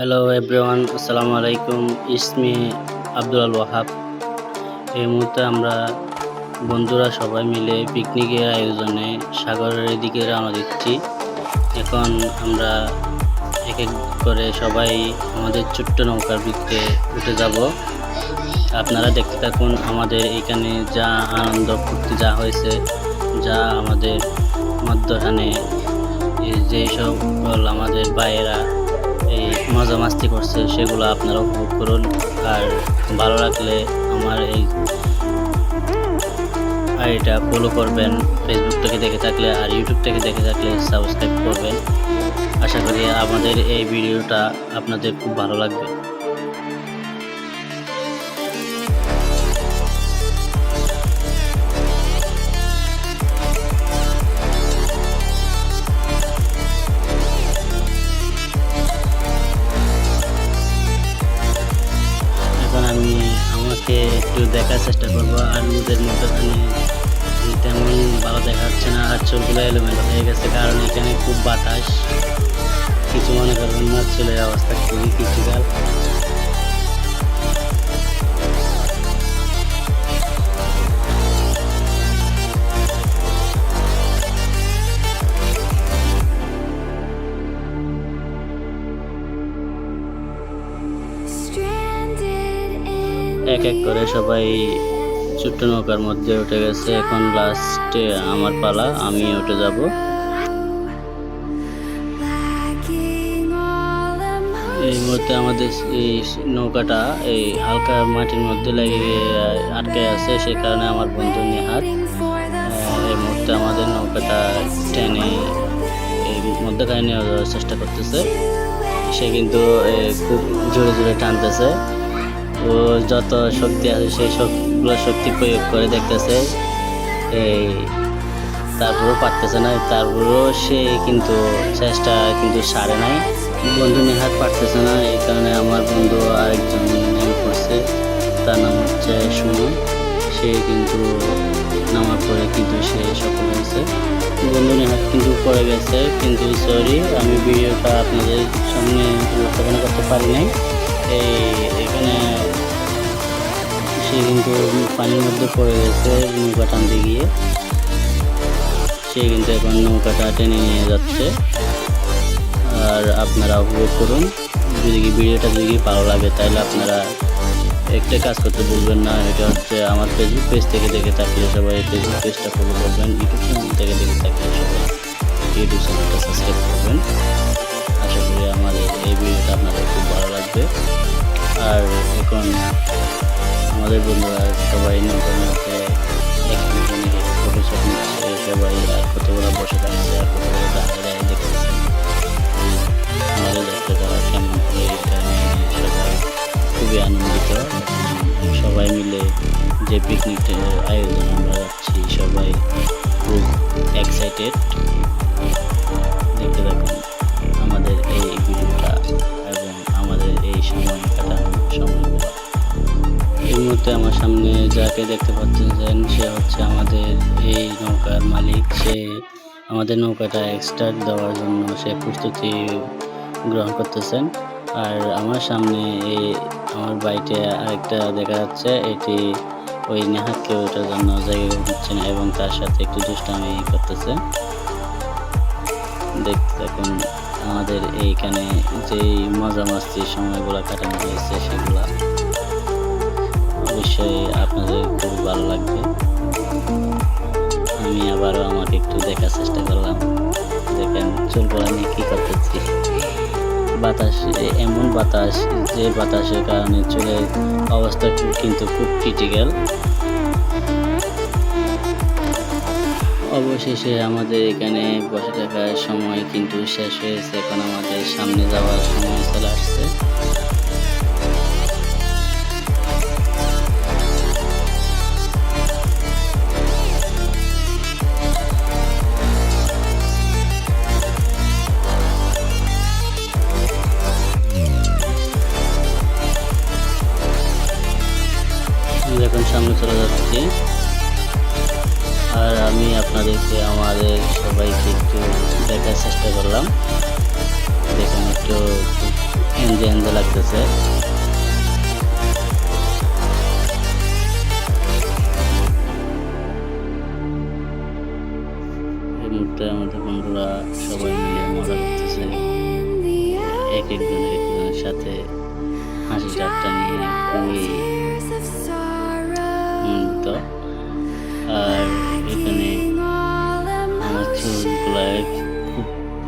Hello everyone আসসালামু আলাইকুম ইসমি আব্দুল আল ওয়াহাব এই মুহূর্তে আমরা বন্ধুরা সবাই মিলে পিকনিকের আয়োজনে সাগরের দিকে রওনা দিচ্ছি। এখন আমরা এক এক করে সবাই আমাদের ছোট্ট নৌকার ভিতরে উঠে যাব। আপনারা দেখতে থাকুন আমাদের এখানে যা আনন্দ ফুর্তি যা হয়েছে, যা আমাদের মধ্যখানে এই যে সকল আমাদের ভাইয়েরা এই মজা মাস্তি করছে, সেগুলো আপনারা উপভোগ করুন। আর ভালো লাগলে আমার এই এটা ফলো করবেন ফেসবুক থেকে দেখে থাকলে আর ইউটিউব থেকে দেখে থাকলে সাবস্ক্রাইব করবেন। আশা করি আমাদের এই ভিডিওটা আপনাদের খুব ভালো লাগবে। এখানে খুব বাতাস কিছু মনে করবেন না ছেলের অবস্থা খুবই Stranded এক এক করে সবাই ছোট্ট নৌকার মধ্যে উঠে গেছে। এখন লাস্টে আমার পালা আমি উঠে যাব। মুহূর্তে আমাদের এই নৌকাটা এই হালকা মাটির মধ্যে লেগে আটকে আছে, সে কারণে আমার বন্ধু নেহাত এই মুহূর্তে আমাদের নৌকাটা টেনে এই মধ্যখানে নিয়ে যাওয়ার চেষ্টা করতেছে। সে কিন্তু খুব জোরে জোরে টানতেছে। ও যত শক্তি আছে সেই সবগুলো শক্তি প্রয়োগ করে দেখতেছে। এই তারপরেও পারতেছে না, তারপরেও সে কিন্তু চেষ্টা কিন্তু সারে নাই। বন্ধু নেহাত পারতেছে না, এই কারণে আমার বন্ধু আরেকজন পড়ছে তার নাম হচ্ছে সুমন। সে কিন্তু নামার পরে কিন্তু সে সফল হয়েছে। বন্ধু নেহাত কিন্তু পড়ে গেছে, কিন্তু সরি আমি ভিডিওটা আপনাদের সামনে উপস্থাপন করতে পারি নাই। এই এখানে সে কিন্তু পানির মধ্যে পড়ে গেছে, নৌকা টানতে গিয়ে। সে কিন্তু এখন নৌকাটা টেনে নিয়ে যাচ্ছে। আর আপনারা উপভোগ করুন। যদি কি ভিডিওটা যদি ভালো লাগে, তাহলে আপনারা একটা কাজ করতে ভুলবেন না। এটা হচ্ছে আমার ফেসবুক পেজ থেকে দেখে থাকলে সবাই ফেসবুক পেজটা ফলো করবেন। ইউটিউব চ্যানেল থেকে দেখে থাকলে সবাই ইউটিউব চ্যানেলটা সাবস্ক্রাইব করবেন। আশা করি আমাদের এই ভিডিওটা আপনাদের খুব ভালো লাগবে। আর এখন আমাদের বন্ধুরা সবাই নিচ্ছে সবাই আর কতগুলো বসে থাকছে আর কতগুলো দাঁড়িয়ে দাঁড়িয়ে যাওয়া কেমন এটা নিয়ে খুবই আনন্দিত। সবাই মিলে যে পিকনিকটার আয়োজন আমরা যাচ্ছি সবাই খুব এক্সাইটেড দেখতে থাকুন আমাদের এই ভিডিওটা এবং আমাদের এই সময় কাটানোর সময়গুলো এই মুহূর্তে আমার সামনে যাকে দেখতে পাচ্ছেন, সে হচ্ছে আমাদের এই নৌকার মালিক। সে আমাদের নৌকাটা এক্সট্রা দেওয়ার জন্য সে প্রস্তুতি গ্রহণ করতেছেন। আর আমার সামনে এই আমার বাড়িতে আরেকটা দেখা যাচ্ছে। এটি ওই নেহাতকে ওটার জন্য জায়গা দিচ্ছে না এবং তার সাথে একটু দুষ্টামি করতেছে। দেখতে থাকুন আমাদের এইখানে যেই মজা মাস্তির সময়গুলো কাটানো হয়েছে সেগুলা অবশ্যই আপনাদের খুব ভালো লাগবে। আমি আবারও আমাকে একটু দেখার চেষ্টা করলাম। দেখেন চুল চুলগুলা নিয়ে কী করতেছি। বাতাস এমন বাতাস যে বাতাসের কারণে চুলের অবস্থা কিন্তু খুব ক্রিটিক্যাল অবশেষে আমাদের এখানে বসে থাকার সময় কিন্তু শেষ হয়েছে, এখন আমাদের সামনে যাওয়ার সময় চলে আসছে। এখন সামনে চলে যাচ্ছি। আর আমি আপনাদেরকে, আমাদের সবাইকে একটু দেখার চেষ্টা করলাম। দেখুন একটু মুহূর্তে আমাদের বন্ধুরা সবাই এক সাথে হাসি ঠাট্টা নিয়ে।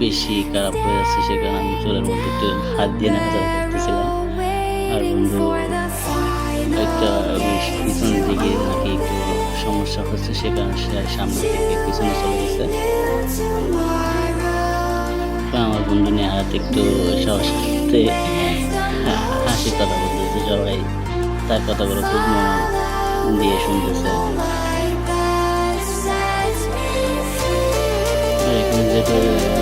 বেশি খারাপ হয়ে যাচ্ছে সেখানে আমি চুলের মধ্যে একটু হাত দিয়ে নাড়াচাড়া করতেছিলাম। আর বন্ধু, একটা পিছনের দিকে নাকি একটু সমস্যা হচ্ছে সেখানে সে সামনে থেকে পিছনে চলে গেছে। আমার বন্ধু নিয়ে হাত একটু সবার সাথে হা- হাসি কথা বলতেছে, সবাই তার কথাগুলো খুব মন দিয়ে শুনতেছে। আর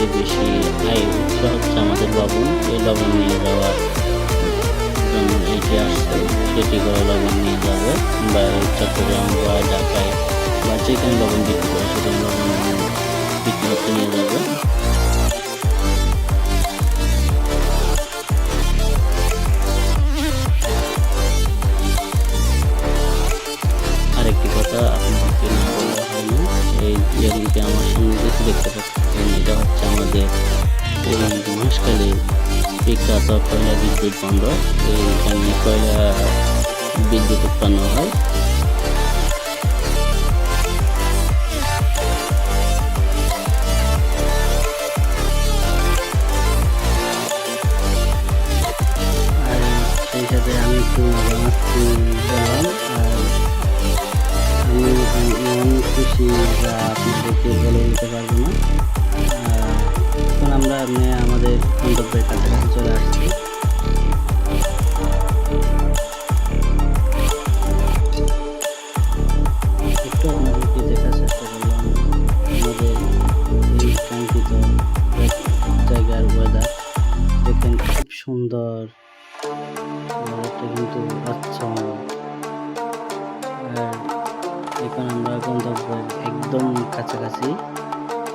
সবচাইতে বেশি আয় উৎস হচ্ছে আমাদের লবণ। এই লবণ নিয়ে যাওয়ার জন্য এটি আসছে। সেটি করে লবণ নিয়ে যাবে। বা চট্টগ্রাম বা ঢাকায় বা যেখানে লবণ বিক্রি করে সেখানে লবণ বিক্রি করতে নিয়ে যাবে। আরেকটি কথা যেগুলিতে আমার সামনে দেখতে পাচ্ছেন। এটা আমাদের এই মহেশখালী বিখ্যাত কয়লা বিদ্যুৎ বন্দর এইখানে কয়লা বিদ্যুৎ উৎপন্ন হয়। আমি একটু আমি খুশি যা আপনাদেরকে বলে দিতে পারব না। আমরা আমাদের গন্তব্যের কাছাকাছি চলে আসছি। দেখার চেষ্টা করলাম জায়গার ওয়েদার খুব সুন্দর। কিন্তু এখন আমরা গন্তব্যের একদম কাছাকাছি।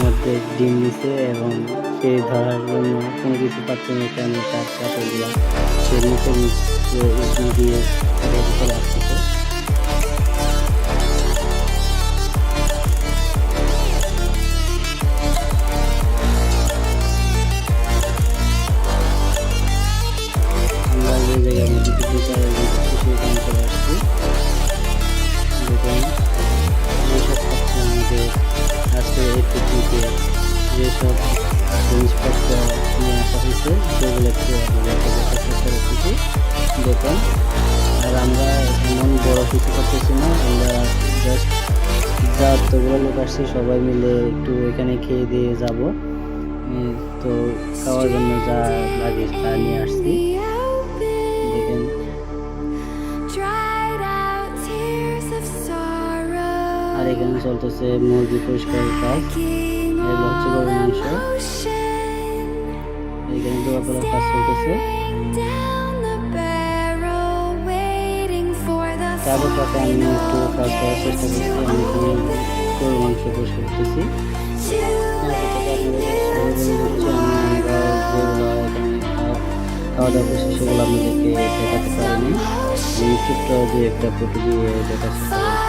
মধ্যে ডিম নিছে এবং সে ধরার জন্য কোনো কিছু পাচ্ছে না কেন তার কাছে দিলাম। সে নিচে দিয়ে হেঁটে কিছু করতেছি না। আমরা জাস্ট যা অতগুলো লোক আসছি সবাই মিলে একটু এখানে খেয়ে দিয়ে যাব। তো খাওয়ার জন্য যা লাগে তা নিয়ে আসছি। দেখেন. আর এখানে চলতেছে মুরগি পরিষ্কারের কাজ। এগুলো হচ্ছে মাংস. এখানে দোয়াতলার কাজ চলতেছে। তাদের সাথে আমি একটু কাজ করার চেষ্টা করছি, আমি গরুর মাংস পরিষ্কার করতেছি। খাওয়া দাওয়া করছি, সেগুলো আপনাদেরকে দেখাতে পারিনি। আমি ছোট্ট যে একটা ফটো দিয়ে করছি